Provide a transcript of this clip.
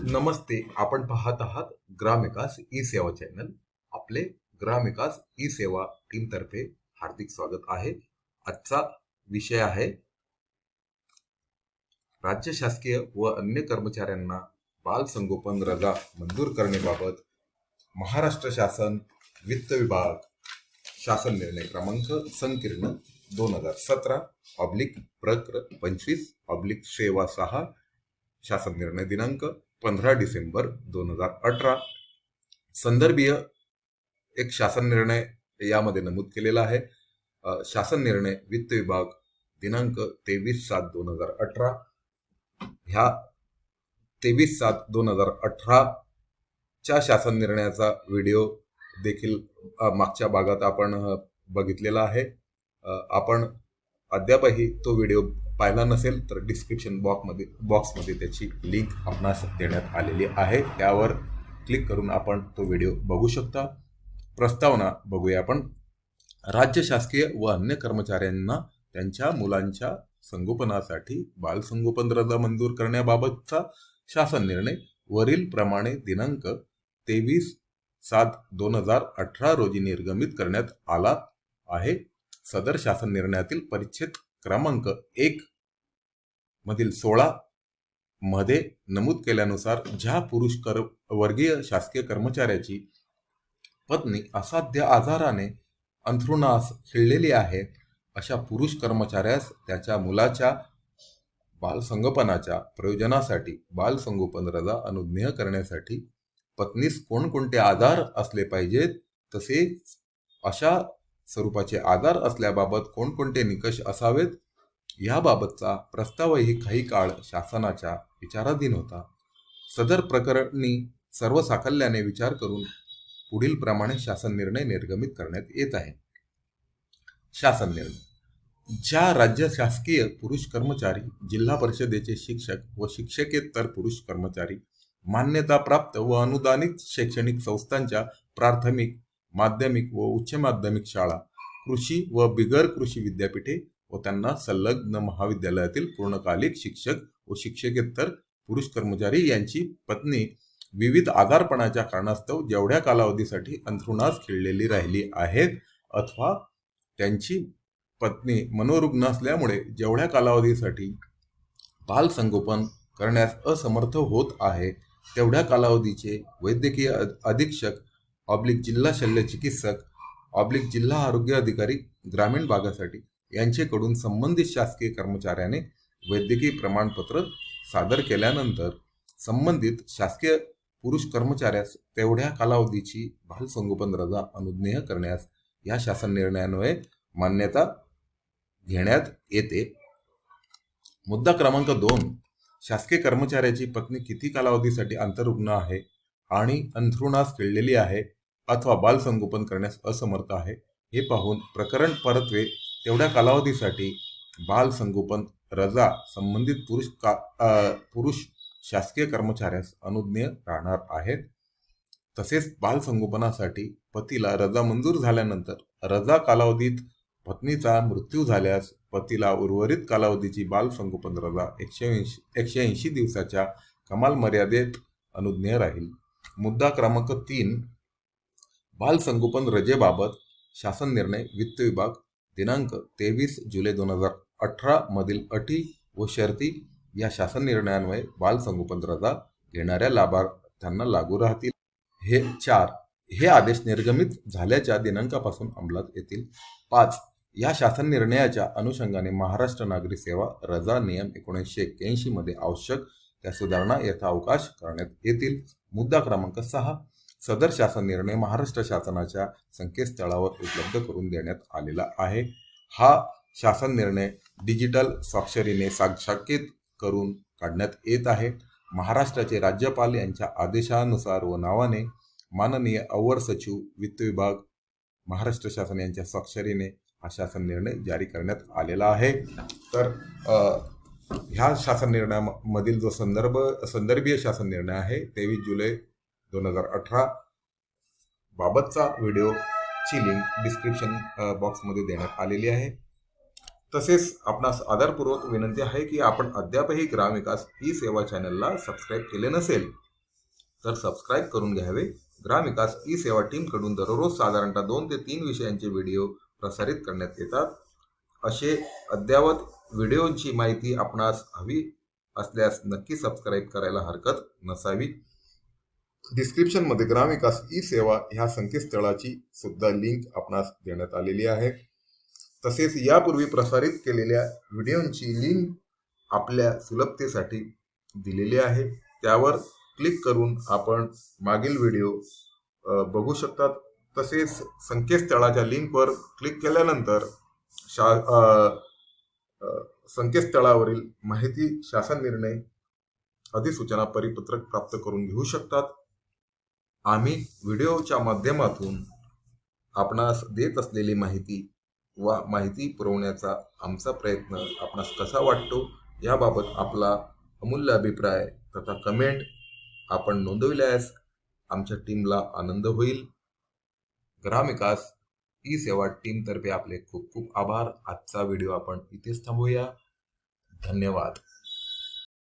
नमस्ते आपण पाहत आहात ग्रामविकास ई सेवा चॅनल. आपले ग्रामविकास ई सेवा टीम तर्फे हार्दिक स्वागत आहे. आजचा विषय आहे राज्य शासकीय व अन्य कर्मचाऱ्यांना बाल संगोपन रजा मंजूर करण्याबाबत महाराष्ट्र शासन वित्त विभाग शासन निर्णय क्रमांक संकीर्ण दोन हजार सतरा ऑब्लिक प्रक्र पंचवीस ऑब्लिक सेवा सहा शासन निर्णय दिनांक पंधरा डिसेंबर दोन हजार अठरा. संदर्भीय एक शासन निर्णय यामध्ये नमूद केलेला आहे. शासन निर्णय वित्त विभाग दिनांक तेवीस सात दोन हजार अठरा. ह्या तेवीस सात दोन हजार अठराच्या शासन निर्णयाचा व्हिडिओ देखील मागच्या भागात आपण बघितलेला आहे. आपण अद्यापही तो व्हिडिओ पाहिला नसेल तर डिस्क्रिप्शन बॉक्समध्ये बॉक्समध्ये त्याची लिंक आपणास देण्यात आलेली आहे. त्यावर क्लिक करून आपण तो व्हिडिओ बघू शकता. प्रस्तावना बघूया आपण. राज्य शासकीय व अन्य कर्मचाऱ्यांना त्यांच्या मुलांच्या संगोपनासाठी बालसंगोपन रजा मंजूर करण्याबाबतचा शासन निर्णय वरील प्रमाणे दिनांक तेवीस सात दोन हजार अठरा रोजी निर्गमित करण्यात आला आहे. सदर शासन निर्णयातील परिच्छेद क्रमांक एक मधील सोळा मध्ये नमूद केल्यानुसार ज्या पुरुष कर वर्गीय शासकीय कर्मचाऱ्याची पत्नी असाध्य आजाराने अंथरुणास खिळलेली आहे अशा पुरुष कर्मचाऱ्यास त्याच्या मुलाच्या बालसंगोपनाच्या प्रयोजनासाठी बालसंगोपन रजा अनुज्ञेय करण्यासाठी पत्नीस कोणकोणते आधार असले पाहिजेत तसेच अशा स्वरूपाचे आधार असल्याबाबत कोणकोणते निकष असावेत? याबाबतचा प्रस्तावही काही काळ शासनाच्या विचाराधीन होता. सदर प्रकरणी सर्व साकल्याने विचार करून पुढील प्रमाणे शासन निर्णय निर्गमित करण्यात येत आहे. शासन निर्णय. ज्या राज्य शासकीय पुरुष कर्मचारी जिल्हा परिषदेचे शिक्षक व शिक्षकेतर पुरुष कर्मचारी मान्यताप्राप्त व अनुदानित शैक्षणिक संस्थांच्या प्राथमिक माध्यमिक व उच्च माध्यमिक शाळा कृषी व बिगर कृषी विद्यापीठे व त्यांना संलग्न महाविद्यालयातील पूर्णकालिक शिक्षक व शिक्षकेतर पुरुष कर्मचारी यांची पत्नी विविध आगारपणाच्या कारणास्तव जेवढ्या कालावधीसाठी अंथरुणास खिळलेली राहिली आहेत अथवा त्यांची पत्नी मनोरुग्ण असल्यामुळे जेवढ्या कालावधीसाठी बाल संगोपन करण्यास असमर्थ होत आहे तेवढ्या कालावधीचे वैद्यकीय अधीक्षक ऑब्लिक जिल्हा शल्य चिकित्सक ऑब्लिक जिल्हा आरोग्य अधिकारी ग्रामीण भागासाठी यांचेकडून संबंधित शासकीय कर्मचाऱ्याने वैद्यकीय प्रमाणपत्र सादर केल्यानंतर संबंधित शासकीय पुरुष कर्मचाऱ्यास तेवढ्या कालावधीची बालसंगोपन रजा अनुज्ञेय करण्यास या शासन निर्णयान्वये मान्यता घेण्यात येते. मुद्दा क्रमांक दोन. शासकीय कर्मचाऱ्याची पत्नी किती कालावधीसाठी आंतररुग्ण आहे आणि अंथरुणास खिळलेली आहे? अथवा बालसंगोपन करण्यास असमर्थ आहे. हे पाहून प्रकरण परत्वे तेवढ्या कालावधीसाठी बाल संगोपन रजा संबंधित पुरुष का आ, पुरुष शासकीय कर्मचाऱ्यास अनुज्ञेय राहणार आहेत. तसेच बालसंगोपनासाठी पतीला रजा मंजूर झाल्यानंतर रजा कालावधीत पत्नीचा मृत्यू झाल्यास पतीला उर्वरित कालावधीची बालसंगोपन रजा एकशे ऐंशी एकशे ऐंशी दिवसाच्या कमाल मर्यादेत अनुज्ञेय राहील. मुद्दा क्रमांक तीन बालसंगोपन रजेबाबत शासन निर्णय वित्त विभाग दिनांक तेवीस जुलै दोन हजार अठरामधील अटी व शर्ती या शासन निर्णयान्वये बालसंगोपन रजा घेणाऱ्या लाभार्थ्यांना लागू राहतील. हे चार हे आदेश निर्गमित झाल्याच्या दिनांकापासून अंमलात येतील. पाच या शासन निर्णयाच्या अनुषंगाने महाराष्ट्र नागरी सेवा रजा नियम एकोणीसशे एक्क्याऐंशीमध्ये आवश्यक त्या सुधारणा यथावकाश करण्यात येतील. मुद्दा क्रमांक सहा सदर शासन निर्णय महाराष्ट्र शासनाच्या संकेतस्थळावर उपलब्ध करून देण्यात आलेला आहे. हा शासन निर्णय डिजिटल स्वाक्षरीने साक्षाकित करून काढण्यात येत आहे. महाराष्ट्राचे राज्यपाल यांच्या आदेशानुसार व नावाने माननीय अवर सचिव वित्त विभाग महाराष्ट्र शासन यांच्या स्वाक्षरीने हा शासन निर्णय जारी करण्यात आलेला आहे. तर ह्या शासन निर्णयामधील जो संदर्भ संदर्भीय शासन निर्णय आहे तेवीस जुलै दोन हजार अठरा बाबतचा व्हिडिओची लिंक डिस्क्रिप्शन बॉक्समध्ये देण्यात आलेली आहे. तसेच आपणास आदरपूर्वक विनंती आहे की आपण अद्यापही ग्रामविकास ई सेवा चॅनलला सबस्क्राईब केले नसेल तर सबस्क्राईब करून घ्यावे. ग्रामविकास ई सेवा टीमकडून दररोज साधारणतः दोन ते तीन विषयांचे व्हिडिओ प्रसारित करण्यात येतात. असे अद्ययावत व्हिडिओची माहिती आपणास हवी असल्यास नक्की सबस्क्राईब करायला हरकत नसावी. डिस्क्रिप्शनमध्ये ग्रामविकास ई सेवा ह्या संकेतस्थळाची सुद्धा लिंक आपणास देण्यात आलेली आहे. तसेच यापूर्वी प्रसारित केलेल्या व्हिडिओंची लिंक आपल्या सुलभतेसाठी दिलेली आहे. त्यावर क्लिक करून आपण मागील व्हिडिओ बघू शकतात. तसेच संकेतस्थळाच्या लिंकवर क्लिक केल्यानंतर शा संकेतस्थळावरील माहिती शासन निर्णय अधिसूचना परिपत्रक प्राप्त करून घेऊ शकतात. आम्ही व्हिडिओच्या माध्यमातून आपणास देत असलेली माहिती वा माहिती पुरवण्याचा आमचा प्रयत्न आपणास कसा वाटतो याबाबत आपला अमूल्य अभिप्राय तथा कमेंट आपण नोंदविल्यास आमच्या टीमला आनंद होईल. ग्रामविकास ई सेवा टीमतर्फे आपले खूप खूप आभार. आजचा व्हिडिओ आपण इथेच थांबूया. धन्यवाद.